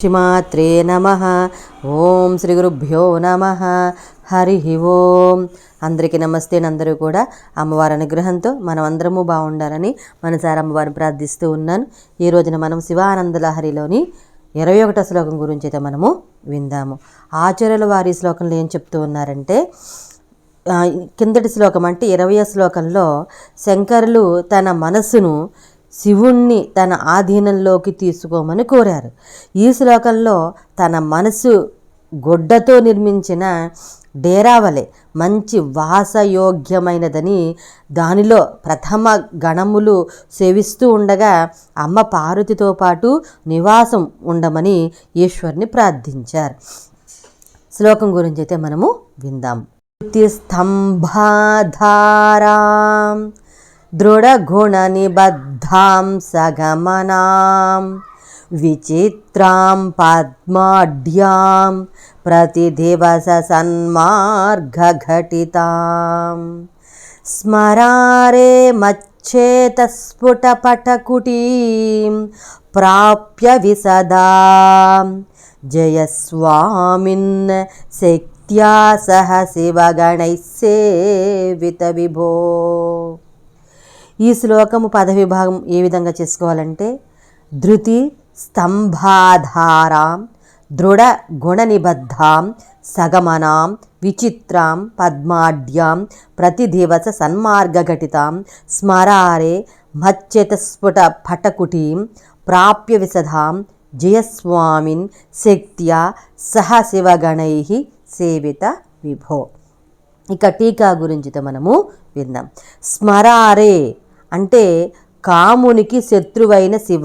శ్రీమాత్రే నమ. ఓం శ్రీ గురుభ్యో నమ. హరి ఓం. అందరికీ నమస్తే అందరూ కూడా అమ్మవారి అనుగ్రహంతో మనం అందరము బాగుండాలని మనసారి అమ్మవారిని ప్రార్థిస్తూ ఉన్నాను. ఈ రోజున మనం శివానంద లహరిలోని ఇరవై ఒకటో శ్లోకం గురించి అయితే మనము విందాము. ఆచార్యుల వారి శ్లోకంలో ఏం చెప్తూ ఉన్నారంటే కిందటి శ్లోకం అంటే ఇరవై శ్లోకంలో శంకరులు తన మనస్సును శివుణ్ణి తన ఆధీనంలోకి తీసుకోమని కోరారు. ఈ శ్లోకంలో తన మనసు గొడ్డతో నిర్మించిన డేరావలే మంచి వాసయోగ్యమైనదని దానిలో ప్రథమ గణములు సేవిస్తూ ఉండగా అమ్మ పార్వతితో పాటు నివాసం ఉండమని ఈశ్వరుని ప్రార్థించారు. శ్లోకం గురించి అయితే మనము విందాం. స్తంభాధారాం దృఢగుణనిబద్ధాం సగమనాం. విచిత్రాం పద్మాఢ్యాం ప్రతిదివస సన్మార్గఘటితాం స్మరారే మచ్చేతస్ఫుటపటకుటీం ప్రాప్య విసదా. జయస్వామిన్ శక్త్యా సహ శివగణై సేవిత విభో ఈ శ్లోకము పదవిభాగం ఏ విధంగా చేసుకోవాలంటే ధృతి స్తంభాధారాం దృఢ గుణనిబద్ధాం సగమనాం విచిత్రాం పద్మాఢ్యాం ప్రతిదివస సన్మార్గఘటితాం స్మరారే మచ్చతస్ఫుట పటకుటీం ప్రాప్య విశదాం జయస్వామిన్ శక్త్యా సహ శివగణై సేవిత విభో. ఇక టీకా గురించితో మనము విందాం. స్మరారే అంటే కామునికి శత్రువైన శివ.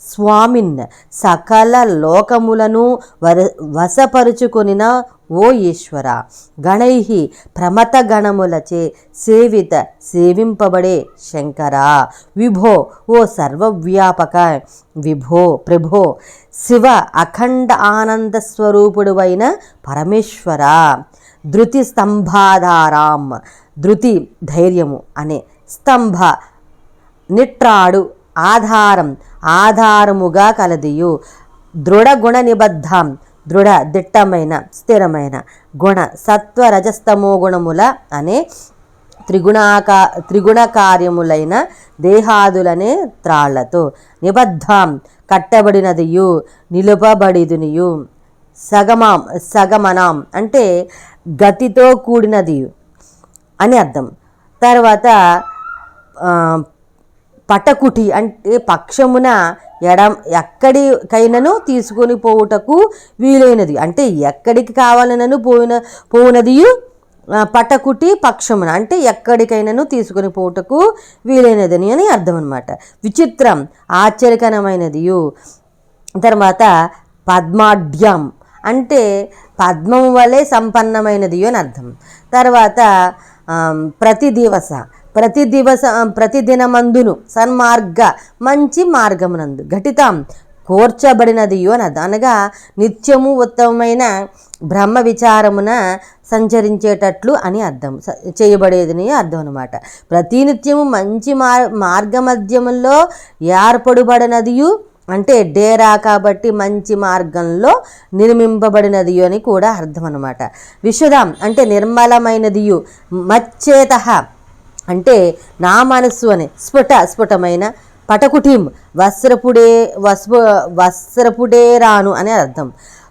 స్వామిన్ సకల లోకములను వర వశపరుచుకొనిన ఓ ఈశ్వర. గణై ప్రమత గణములచే సేవిత సేవింపబడే శంకర. విభో ఓ సర్వవ్యాపక విభో ప్రభో. శివ అఖండ ఆనంద స్వరూపుడువైన పరమేశ్వర. ధృతి స్తంభాధారాం ధృతి ధైర్యము అనే స్తంభ. నిట్రాడు ఆధారం. ఆధారముగా కలదియు. దృఢ గుణ నిబద్ధం దృఢ దిట్టమైన స్థిరమైన. గుణ సత్వ రజస్తమో గుణముల అనే త్రిగుణాకా త్రిగుణ కార్యములైన దేహాదులనే త్రాళ్ళతో. నిబద్ధం. కట్టబడినదియు. నిలుపబడిదునియు. సగమాం సగమనాం అంటే గతితో కూడినది అని అర్థం. తర్వాత పటకుటి అంటే పక్షమున ఎడం ఎక్కడికైనను తీసుకొని పోవుటకు వీలైనది. అంటే ఎక్కడికి కావాలనను పోయిన పోవునదియు పటకుటి పక్షమున. అంటే ఎక్కడికైనాను తీసుకొని పోవుటకు వీలైనదని అని అర్థం అనమాట విచిత్రం ఆశ్చర్యకరమైనదియు. తర్వాత పద్మాఢ్యం. అంటే పద్మం వలె సంపన్నమైనది అని అర్థం. తర్వాత ప్రతి దివస ప్రతి దివస ప్రతిదినమందును సన్మార్గ మంచి మార్గమునందు ఘటితం. కోర్చబడినది అని అనగా నిత్యము ఉత్తమమైన బ్రహ్మ విచారమున సంచరించేటట్లు అని అర్థం. స- చేయబడేదని అర్థం అనమాట ప్రతినిత్యము మంచి మార్ మార్గ ఏర్పడబడినదియు ఏర్పడుబడినదియు అంటే డేరా కాబట్టి మంచి మార్గంలో నిర్మింపబడినది అని కూడా అర్థం అనమాట విశుధం అంటే నిర్మలమైనదియు. మచ్చేత అంటే నా మనస్సు అనే స్ఫుట స్ఫుటమైన పటకుటీం వస్త్రపుడే వస్పు వస్త్రపుడే రాను అని అర్థం.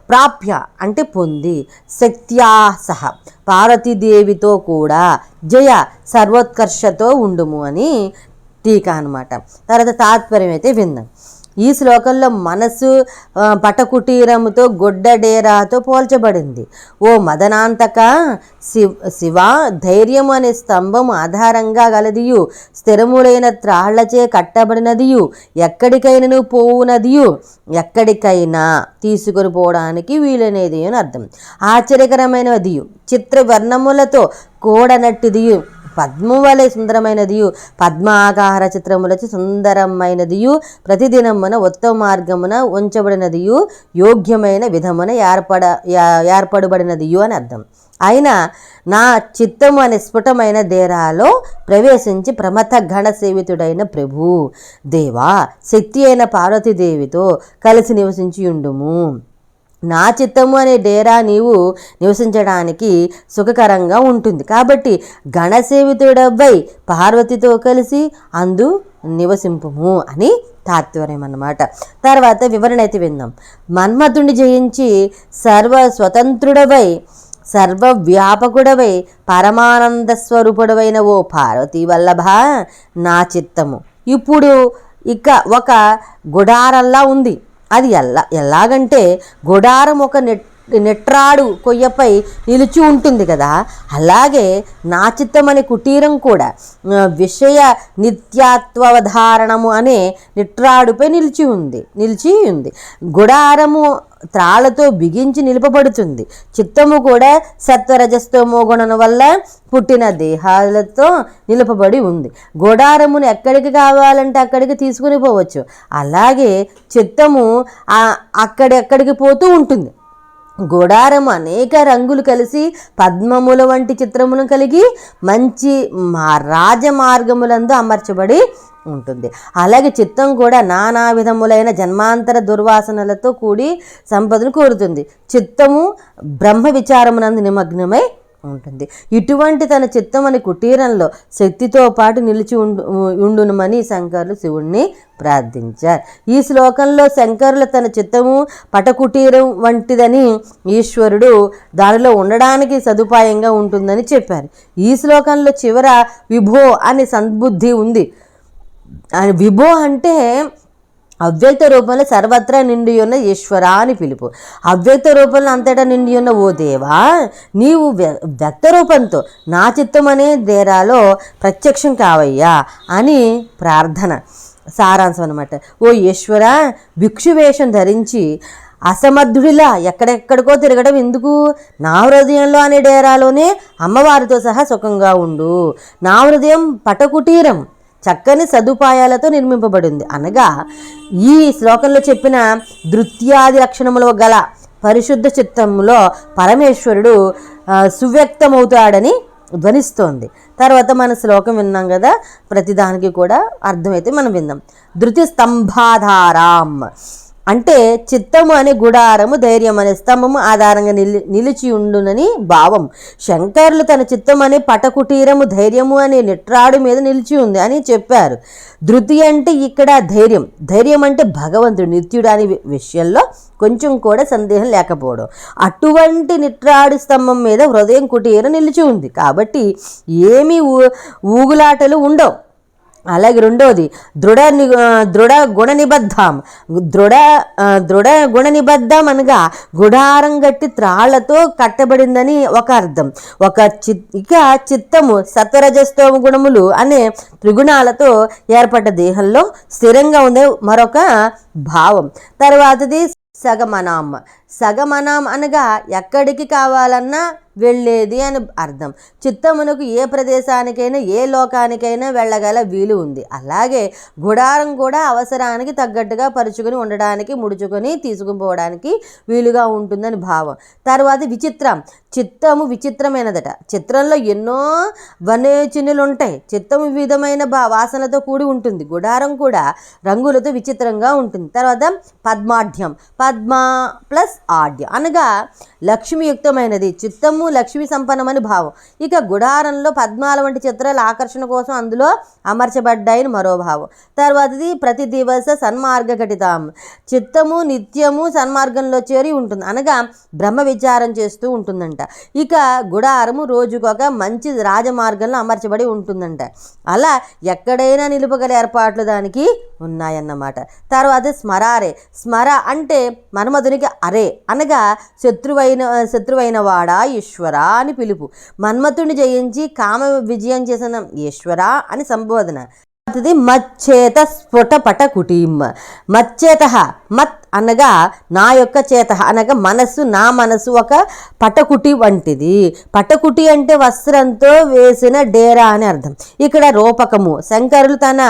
ప్రాప్య అంటే పొంది శక్త్యా సహ పార్వతీదేవితో కూడా జయ సర్వోత్కర్షతో ఉండుము అని టీకా అనమాట తర్వాత తాత్పర్యం అయితే విందాం. ఈ శ్లోకంలో మనసు పటకుటీరముతో గొడ్డడేరాతో పోల్చబడింది. ఓ మదనాంతక శివ శివ ధైర్యము అనే స్తంభం ఆధారంగా గలదియు స్థిరములైన త్రాళ్ళచే కట్టబడినదియు ఎక్కడికైనను పోవునదియు ఎక్కడికైనా తీసుకుని పోవడానికి వీలైనది అని అర్థం. ఆశ్చర్యకరమైనదియు చిత్ర వర్ణములతో కూడనట్టిదియు పద్మం వలె సుందరమైనదియు. పద్మాకార చిత్రములచి సుందరమైనదియు. ప్రతిదినమున ఉత్తమ మార్గమున ఉంచబడినదియు. యోగ్యమైన విధమున ఏర్పడ ఏర్పడబడినదియు అని అర్థం. అయినా నా చిత్తము అనే స్ఫుటమైన దేరాలో ప్రవేశించి ప్రమథ గణ సేవితుడైన ప్రభు. దేవా శక్తి అయిన పార్వతీదేవితో కలిసి నివసించి ఉండుము నా చిత్తము అనే డేరా నీవు నివసించడానికి సుఖకరంగా ఉంటుంది. కాబట్టి గణసేవితుడవ్వై పార్వతితో కలిసి అందు నివసింపుము అని తాత్పర్యం అన్నమాట. తర్వాత వివరణ అయితే విందాం. మన్మథుని జయించి సర్వ స్వతంత్రుడవై సర్వవ్యాపకుడవై పరమానంద స్వరూపుడవైన ఓ పార్వతీ వల్లభ నా చిత్తము. ఇప్పుడు ఇక ఒక గుడారల్లా ఉంది. అది ఎలా ఎలాగంటే గుడారం ఒక నెట్ నెట్రాడు కొయ్యపై నిలిచి ఉంటుంది కదా. అలాగే నాచిత్తమనే కుటీరం కూడా విషయ నిత్యాత్వధారణము అనే నిట్రాడుపై నిలిచి ఉంది నిలిచి ఉంది. గుడారము త్రాళ్ళతో బిగించి నిలుపబడుతుంది. చిత్తము కూడా సత్వరజస్తమో గుణం వల్ల పుట్టిన దేహాలతో నిలుపబడి ఉంది. గుడారమును ఎక్కడికి కావాలంటే అక్కడికి తీసుకుని పోవచ్చు. అలాగే చిత్తము అక్కడెక్కడికి పోతూ ఉంటుంది. గుడారం అనేక రంగులు కలిసి పద్మముల వంటి చిత్రమును కలిగి మంచి మా రాజమార్గములందు అమర్చబడి ఉంటుంది. అలాగే చిత్తం కూడా నానా విధములైన జన్మాంతర దుర్వాసనలతో కూడి సంపదను కోరుతుంది. చిత్తము బ్రహ్మ విచారమునందు నిమగ్నమై ఉంటుంది. ఇటువంటి తన చిత్తమని కుటీరంలో శక్తితో పాటు నిలిచి ఉండు ఉండునమని శంకరులు శివుణ్ణి ప్రార్థించారు. ఈ శ్లోకంలో శంకరులు తన చిత్తము పటకుటీరం వంటిదని ఈశ్వరుడు దానిలో ఉండడానికి సదుపాయంగా ఉంటుందని చెప్పారు. ఈ శ్లోకంలో చివర విభో అనే సంబుద్ధి ఉంది. అని విభో అంటే అవ్యక్త రూపంలో సర్వత్రా నిండి ఉన్న ఈశ్వర అని పిలుపు. అవ్యక్త రూపంలో అంతటా నిండి ఉన్న ఓ దేవా నీవు వ్య- వ్యక్త రూపంతో నా చిత్తం అనే దేరాలో ప్రత్యక్షం కావయ్యా అని ప్రార్థన సారాంశం అనమాట ఓ ఈశ్వర భిక్షువేషం ధరించి అసమర్థుడిలా ఎక్కడెక్కడికో తిరగడం ఎందుకు? నా హృదయంలో అనే డేరాలోనే అమ్మవారితో సహా సుఖంగా ఉండు. నా హృదయం పటకుటీరం. చక్కని సదుపాయాలతో నిర్మింపబడింది. అనగా ఈ శ్లోకంలో చెప్పిన దృత్యాది లక్షణములు గల పరిశుద్ధ చిత్తంలో పరమేశ్వరుడు సువ్యక్తమవుతాడని ధ్వనిస్తోంది. తర్వాత మన శ్లోకం విన్నాం కదా ప్రతిదానికి కూడా అర్థమైతే మనం విందాం ధృతి స్తంభాధారాం. అంటే చిత్తము అనే గుడారము ధైర్యం అనే స్తంభము ఆధారంగా నిలి నిలిచి ఉండునని భావం. శంకర్లు తన చిత్తం అనే పటకుటీరము ధైర్యము అనే నిట్రాడు మీద నిలిచి ఉంది అని చెప్పారు. ధృతి అంటే ఇక్కడ ధైర్యం. ధైర్యం అంటే భగవంతుడు నిత్యుడు అనే విషయంలో కొంచెం కూడా సందేహం లేకపోవడం. అటువంటి నిట్రాడు స్తంభం మీద హృదయం కుటీరం నిలిచి ఉంది. కాబట్టి ఏమీ ఊ ఊగులాటలు ఉండవు. అలాగే రెండవది దృఢ ని దృఢ గుణ నిబద్ధం దృఢ దృఢ గుణ నిబద్ధం అనగా గుడారం గట్టి త్రాళ్ళతో కట్టబడిందని ఒక అర్థం. ఒక చి ఇక చిత్తము సత్వరజస్తోమ గుణములు అనే త్రిగుణాలతో ఏర్పడ్డ దేహంలో స్థిరంగా ఉండే మరొక భావం. తర్వాతది సగమనామ. సగమనాం అనగా ఎక్కడికి కావాలన్నా వెళ్ళేది అని అర్థం. చిత్తమునకు ఏ ప్రదేశానికైనా ఏ లోకానికైనా వెళ్ళగల వీలు ఉంది. అలాగే గుడారం కూడా అవసరానికి తగ్గట్టుగా పరుచుకొని ఉండడానికి ముడుచుకొని తీసుకుపోవడానికి వీలుగా ఉంటుందని భావం. తర్వాత విచిత్రం చిత్తము విచిత్రమైనదట. చిత్రంలో ఎన్నో వన్యచిన్నులు ఉంటాయి చిత్తము వివిధమైన బా వాసనలతో కూడి ఉంటుంది. గుడారం కూడా రంగులతో విచిత్రంగా ఉంటుంది. తర్వాత పద్మాఢ్యం. పద్మ ప్లస్ ఆడ్య. అనగా లక్ష్మియుక్తమైనది చిత్తము లక్ష్మి సంపన్నమని భావం. ఇక గుడారంలో పద్మాల వంటి చిత్రాలు ఆకర్షణ కోసం అందులో అమర్చబడ్డాయని మరో భావం. తర్వాతది ప్రతి దివస సన్మార్గ ఘటితాం. చిత్తము నిత్యము సన్మార్గంలో చేరి ఉంటుంది. అనగా బ్రహ్మ విచారం చేస్తూ ఉంటుందంట. ఇక గుడారము రోజుకొక మంచి రాజమార్గంలో అమర్చబడి ఉంటుందంట. అలా ఎక్కడైనా నిలుపగల ఏర్పాట్లు దానికి ఉన్నాయన్నమాట. తర్వాత స్మరారే. స్మర అంటే మన్మధునికి అరే. అనగా శత్రువైన శత్రువైన వాడా ఈశ్వర అని పిలుపు. మన్మథుని జయించి కామ విజయం చేసిన ఈశ్వర అని సంబోధన. మచ్చేత స్ఫుట పట కుటీం. మచ్చేత మత్ అనగా నా యొక్క చేత అనగా మనస్సు నా మనస్సు ఒక పటకుటి వంటిది. పటకుటి అంటే వస్త్రంతో వేసిన డేరా అని అర్థం. ఇక్కడ రూపకము శంకరులు తన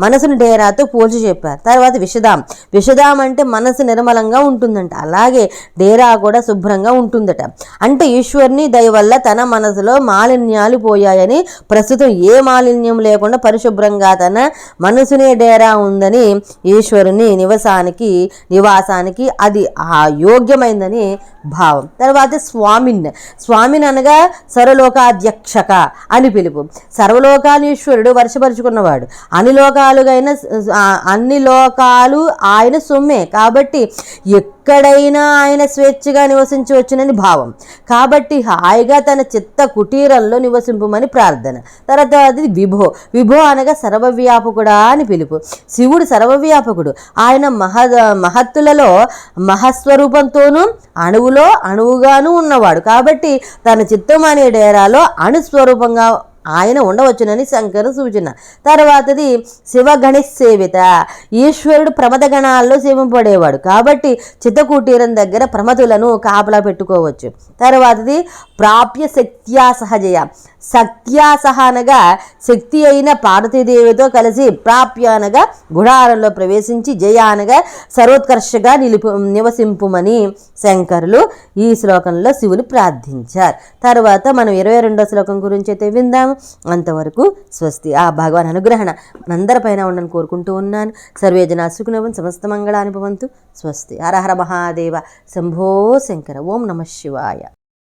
మనసును డేరాతో పోల్చి చెప్పారు. తర్వాత విషదాం విషదాం అంటే మనసు నిర్మలంగా ఉంటుందంట. అలాగే డేరా కూడా శుభ్రంగా ఉంటుందట. అంటే ఈశ్వరుని దయ వల్ల తన మనసులో మాలిన్యాలు పోయాయని ప్రస్తుతం ఏ మాలిన్యం లేకుండా పరిశుభ్రంగా తన మనసునే డేరా ఉందని ఈశ్వరుని నివాసానికి నివాసానికి అది ఆ యోగ్యమైందని భావం. తర్వాత స్వామిన్. స్వామిని అనగా సర్వలోకాధ్యక్షక అని పిలుపు. సర్వలోకాలీశ్వరుడు వర్షపరుచుకున్నవాడు అన్ని లోకాలుగైన అన్ని లోకాలు ఆయన సొమ్మే. కాబట్టి ఎక్కడైనా ఆయన స్వేచ్ఛగా నివసించవచ్చునని భావం. కాబట్టి హాయిగా తన చిత్త కుటీరంలో నివసింపమని ప్రార్థన. తర్వాత అది విభో. విభో అనగా సర్వవ్యాపకుడా అని పిలుపు. శివుడు సర్వవ్యాపకుడు. ఆయన మహ మహత్తులలో మహస్వరూపంతోనూ అణువులు అణువుగాను ఉన్నవాడు. కాబట్టి తన చిత్తం అనే డేరాలో అణుస్వరూపంగా ఆయన ఉండవచ్చునని శంకరు సూచన. తర్వాతది శివగణేష్ సేవిత ఈశ్వరుడు ప్రమద గణాల్లో సేవింపడేవాడు కాబట్టి చిత్తకూటీరం దగ్గర ప్రమతులను కాపలా పెట్టుకోవచ్చు. తర్వాతది ప్రాప్య శక్త్యా సహజయ. సత్యాసహ అనగా శక్తి అయిన పార్వతీదేవితో కలిసి ప్రాప్య అనగా గుడారంలో ప్రవేశించి జయ అనగా సర్వోత్కర్షగా నిలుపు నివసింపుమని శంకరులు ఈ శ్లోకంలో శివుని ప్రార్థించారు. తర్వాత మనం ఇరవై రెండో శ్లోకం గురించి అయితే విందాము అంతవరకు స్వస్తి. ఆ భగవాన్ అనుగ్రహణ మనందరిపైన ఉండని కోరుకుంటూ ఉన్నాను. సర్వేజనాశుకునవం జనా సుఖనవం సమస్త మంగళానుభవంతు. స్వస్తి. హర హర మహాదేవ. శంభో శంకర. ఓం నమ శివాయ.